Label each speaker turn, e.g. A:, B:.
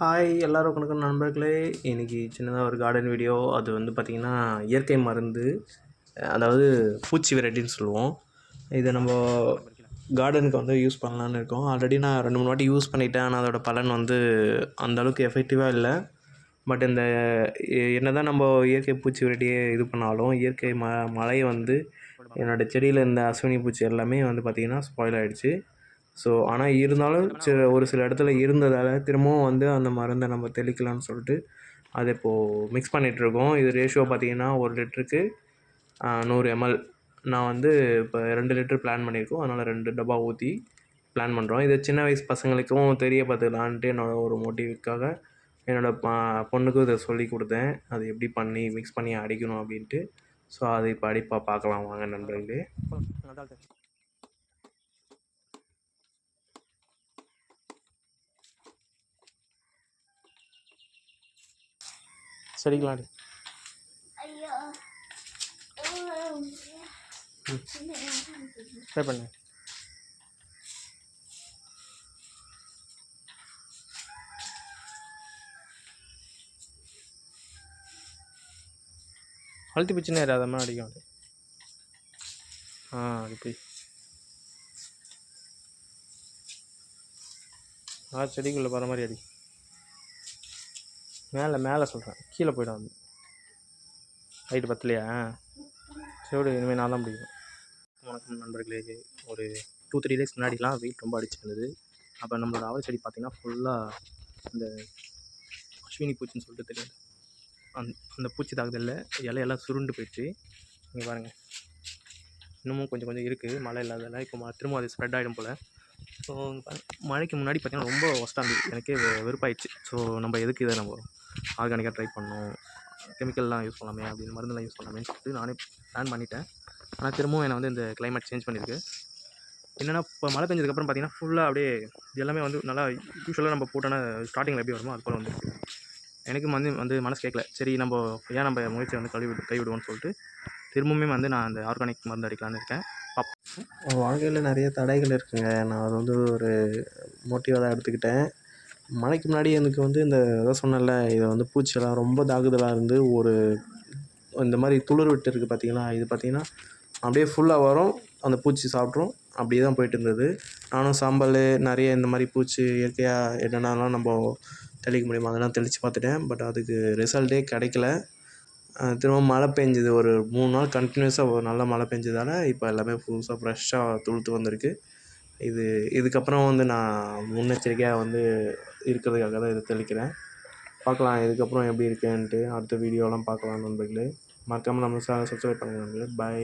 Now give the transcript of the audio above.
A: Hi எல்லோரும் வணக்கம் நண்பர்களே. இன்றைக்கி சின்னதாக ஒரு கார்டன் வீடியோ அது வந்து பார்த்திங்கன்னா இயற்கை மருந்து அதாவது பூச்சி வெரைட்டின்னு சொல்லுவோம். இதை நம்ம கார்டனுக்கு வந்து யூஸ் பண்ணலான்னு இருக்கோம். ஆல்ரெடி நான் ரெண்டு மூணு வாட்டி யூஸ் பண்ணிட்டேன். ஆனால் அதோடய பலன் வந்து அந்த அளவுக்கு எஃபெக்டிவாக இல்லை. பட் இந்த என்ன தான் நம்ம இயற்கை பூச்சி வெரைட்டியே இது பண்ணாலும் இயற்கை ம மழை வந்து என்னோடய செடியில் இந்த அஸ்வினி பூச்சி எல்லாமே வந்து பார்த்திங்கன்னா ஸ்பாயில் ஆகிடுச்சு ஸோ ஆனால் இருந்தாலும் சில ஒரு சில இடத்துல இருந்ததால் திரும்பவும் வந்து அந்த மருந்தை நம்ம தெளிக்கலாம்னு சொல்லிட்டு அதை இப்போது மிக்ஸ் பண்ணிகிட்ருக்கோம் இது ரேஷியோ பார்த்தீங்கன்னா ஒரு லிட்டருக்கு நூறு எம்எல் நான் வந்து இப்போ ரெண்டு லிட்டர் பிளான் பண்ணியிருக்கோம். அதனால் ரெண்டு டப்பா ஊற்றி பிளான் பண்ணுறோம் இது சின்ன வயசு பசங்களுக்கும் தெரிய பார்த்துக்கலான்ட்டு என்னோடய ஒரு மோட்டிவுக்காக என்னோடய பா பொண்ணுக்கும் இதை சொல்லி கொடுத்தேன். அது எப்படி பண்ணி மிக்ஸ் பண்ணி அடிக்கணும் அப்படின்ட்டு. ஸோ அதை இப்போ அடிப்பா பார்க்கலாம். வாங்க நண்பர்களே.
B: ஐயோ.
A: ட்ரை பண்ணு. அழுத்தி பிச்சுன்னு மாதிரி அடிக்கும். அது ஆ அது போய். ஆ செடிக்குள்ளே போகிற மாதிரி அடி. மேலே மேலே சொல்கிறேன் கீழே போய்டும் வந்து ஹைட்டு பத்தலையா? சரி இனிமேல் நான் தான் பிடிக்கும் வணக்கம் நண்பர்களே. ஒரு டூ த்ரீ டேஸ் முன்னாடிலாம் வெயில் ரொம்ப அடிச்சிருந்தது அப்போ நம்மளோட அவல் செடி பார்த்திங்கன்னா ஃபுல்லாக இந்த அஸ்வினி பூச்சின்னு சொல்லிட்டு தெரியாது. அந் அந்த பூச்சி தாக்குதலில் இலையெல்லாம் சுருண்டு போயிடுச்சு. இங்கே பாருங்கள் இன்னமும் கொஞ்சம் கொஞ்சம் இருக்குது மழை இல்லாததில் இப்போ திரும்ப அது ஸ்ப்ரெட் ஆகிடும் போல். ஸோ மழைக்கு முன்னாடி பார்த்திங்கன்னா ரொம்ப ஒஸ்ட்டாக இருந்தது. எனக்கே வெறுப்பாயிடுச்சு. ஸோ நம்ம எதுக்கு இதை நம்ம ஆர்கானிக்காக ட்ரை பண்ணணும்? கெமிக்கல்லாம் யூஸ் பண்ணலாமே அப்படின்னு மருந்துலாம் யூஸ் பண்ணலாமேன்னு சொல்லிட்டு நானே பிளான் பண்ணிட்டேன். ஆனால் திரும்பவும் என்னை வந்து இந்த கிளைமேட் சேஞ்ச் பண்ணியிருக்கு என்னென்னா இப்போ மழை பெஞ்சதுக்கப்புறம் பார்த்தீங்கன்னா ஃபுல்லாக அப்படியே இது எல்லாமே வந்து நல்லா யூஸ்வலாக நம்ம போட்டோன்னா ஸ்டார்டிங்கில் எப்படி வருமோ அது போல் வந்து எனக்கு வந்து வந்து மனசு கேட்கல. சரி நம்ம ஏன் நம்ம முயற்சியை வந்து கழுவி கைவிடுவோம்னு சொல்லிட்டு திரும்பவுமே வந்து நான் அந்த ஆர்கானிக் மருந்து அடிக்கலான்னு இருக்கேன். வாழ்க்கையில் நிறைய தடைகள் இருக்குங்க. நான் அது வந்து ஒரு மோட்டிவாக தான் எடுத்துக்கிட்டேன். மழைக்கு முன்னாடி எனக்கு வந்து இந்த அதான் சொன்னேன்ல இதை வந்து பூச்சியெல்லாம் ரொம்ப தாக்குதலாக இருந்து ஒரு இந்த மாதிரி துளிர் விட்டு இருக்குது பார்த்தீங்களா இது பார்த்தீங்கன்னா அப்படியே ஃபுல்லாக வரும். அந்த பூச்சி சாப்பிட்ரும். அப்படியே தான் போயிட்டு இருந்தது. நானும் சாம்பல் நிறைய இந்த மாதிரி பூச்சி இயற்கையாக என்னென்னலாம் நம்ம தெளிக்க முடியுமோ அதெல்லாம் தெளித்து பார்த்துட்டேன். பட் அதுக்கு ரிசல்ட்டே கிடைக்கல. திரும்ப மழை பெஞ்சது. ஒரு மூணு நாள் கண்டினியூஸாக ஒரு நல்ல மழை பெஞ்சதால் இப்போ எல்லாமே புதுசாக ஃப்ரெஷ்ஷாக துளுத்து வந்திருக்கு. இது இதுக்கப்புறம் வந்து நான் முன்னெச்சரிக்கையாக வந்து இருக்கிறதுக்காக தான் இதை தெளிக்கிறேன். பார்க்கலாம் இதுக்கப்புறம் எப்படி இருக்குன்ட்டு அடுத்த வீடியோலாம் பார்க்கலாம் நண்பர்களே. மறக்காமல் நம்ம சேனல் சப்ஸ்கிரைப் பண்ணுங்கள் நண்பர்களே. பை